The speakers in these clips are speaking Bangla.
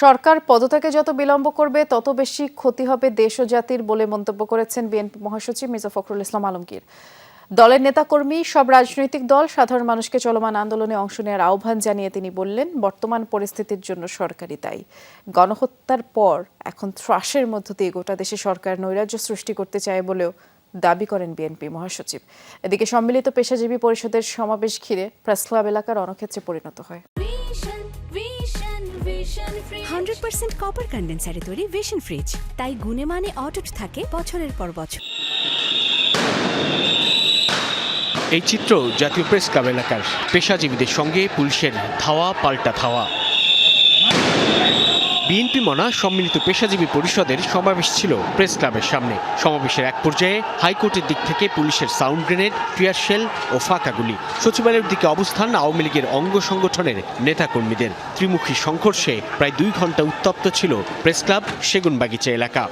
সরকার পদত্যাগে যত বিলম্ব করবে, তত বেশি ক্ষতি হবে দেশ ও জাতির বলে মন্তব্য করেছেন বিএনপি মহাসচিব মির্জা ফখরুল ইসলাম আলমগীর। দলের নেতাকর্মী, সব রাজনৈতিক দল, সাধারণ মানুষকে চলমান আন্দোলনে অংশ নেওয়ার আহ্বান জানিয়ে তিনি বললেন, বর্তমান পরিস্থিতির জন্য সরকারই দায়ী। গণহত্যার পর এখন ত্রাসের মধ্য দিয়ে গোটা দেশে সরকার নৈরাজ্য সৃষ্টি করতে চায় বলেও দাবি করেন বিএনপি মহাসচিব। এদিকে সম্মিলিত পেশাজীবী পরিষদের সমাবেশ ঘিরে প্রেস ক্লাব এলাকার রণক্ষেত্রে পরিণত হয়। হান্ড্রেড পার্সেন্ট কপার কন্ডেন্সারে তৈরি ভিশন ফ্রিজ তাই গুণে মানে অটুট থাকে বছরের পর বছর। এই চিত্র জাতীয় প্রেস ক্লাব এলাকার পেশাজীবীদের সঙ্গে পুলিশের ধাওয়া পাল্টা ধাওয়া। বিএনপি মনা সম্মিলিত পেশাজীবী পরিষদের সমাবেশ ছিল প্রেস ক্লাবের সামনে। সমাবেশের এক পর্যায়ে হাইকোর্টের দিক থেকে পুলিশের সাউন্ড গ্রেনেড টিয়ার শেল ও ফাঁকা গুলি। সচিবালয়ের দিকে অবস্থান আওয়ামী লীগের অঙ্গ সংগঠনের নেতাকর্মীদের। ত্রিমুখী সংঘর্ষে প্রায় দুই ঘণ্টা উত্তপ্ত ছিল প্রেস ক্লাব সেগুনবাগিচা এলাকা।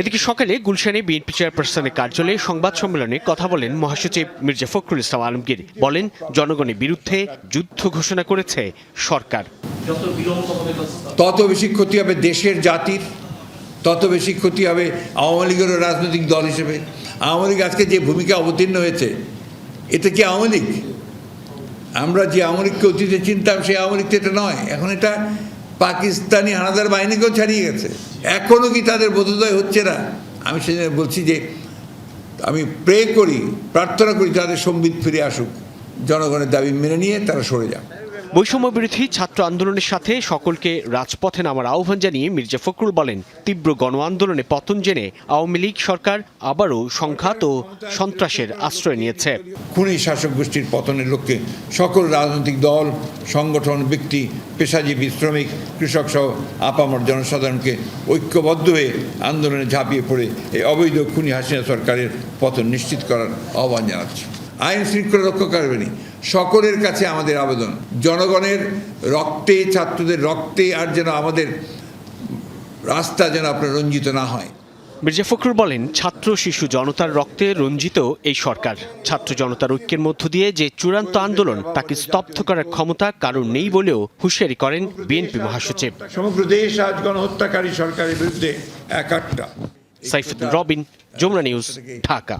এদিকে সকালে গুলশানে বিএনপি চেয়ারপারসনের কার্যালয়ে সংবাদ সম্মেলনে কথা বলেন মহাসচিব মির্জা ফখরুল ইসলাম আলমগীর। বলেন জনগণের বিরুদ্ধে যুদ্ধ ঘোষণা করেছে সরকার। তত বেশি ক্ষতি হবে দেশের জাতির, তত বেশি ক্ষতি হবে আওয়ামী লীগেরও রাজনৈতিক দল হিসেবে। আওয়ামী লীগ আজকে যে ভূমিকা অবতীর্ণ হয়েছে, এটা কি আওয়ামী লীগ? আমরা যে আওয়ামী লীগকে অতীতে চিনতাম, সেই আওয়ামী লীগ এটা নয়। এখন এটা পাকিস্তানি হানাদার বাহিনীকেও ছাড়িয়ে গেছে। এখনও কি তাদের বোধোদয় হচ্ছে না? আমি সেজন্য বলছি যে, আমি প্রে করি, প্রার্থনা করি তাদের সম্বিত ফিরে আসুক। জনগণের দাবি মেনে নিয়ে তারা সরে যাক। বৈষম্য বিরোধী ছাত্র আন্দোলনের সাথে সকলকে রাজপথে নামার আহ্বান জানিয়ে মির্জা ফখরুল বলেন, তীব্র গণ আন্দোলনে পতন জেনে আওয়ামী লীগ সরকার আবারও সংঘাত ও সন্ত্রাসের আশ্রয় নিয়েছে। খুনি শাসক গোষ্ঠীর পতনের লক্ষ্যে সকল রাজনৈতিক দল, সংগঠন, ব্যক্তি, পেশাজীবী, শ্রমিক, কৃষক সহ আপামর জনসাধারণকে ঐক্যবদ্ধ হয়ে আন্দোলনে ঝাঁপিয়ে পড়ে এই অবৈধ খুনি হাসিনা সরকারের পতন নিশ্চিত করার আহ্বান জানাচ্ছি। আইন শৃঙ্খলা রক্ষাকারিণী সকলের কাছে আমাদের আবেদন। জনগণের রক্তে ছাত্রদের রক্তে আর যেন আমাদের রাস্তা যেন আপনার রঞ্জিত না হয়। মির্জা ফখরুল বলেন ছাত্র শিশু জনতার রক্তে রঞ্জিত এই সরকার। ছাত্র জনতার ঐক্যের মধ্য দিয়ে যে চূড়ান্ত আন্দোলন তাকে স্তব্ধ করার ক্ষমতা কারণ নেই বলেও হুঁশিয়ারি করেন বিএনপি মহাসচিব। সমগ্র দেশ আজ গণহত্যাকারী সরকারের বিরুদ্ধে একাট্টা সাইফুদ্দিন রবিন যমুনা নিউজ ঢাকা।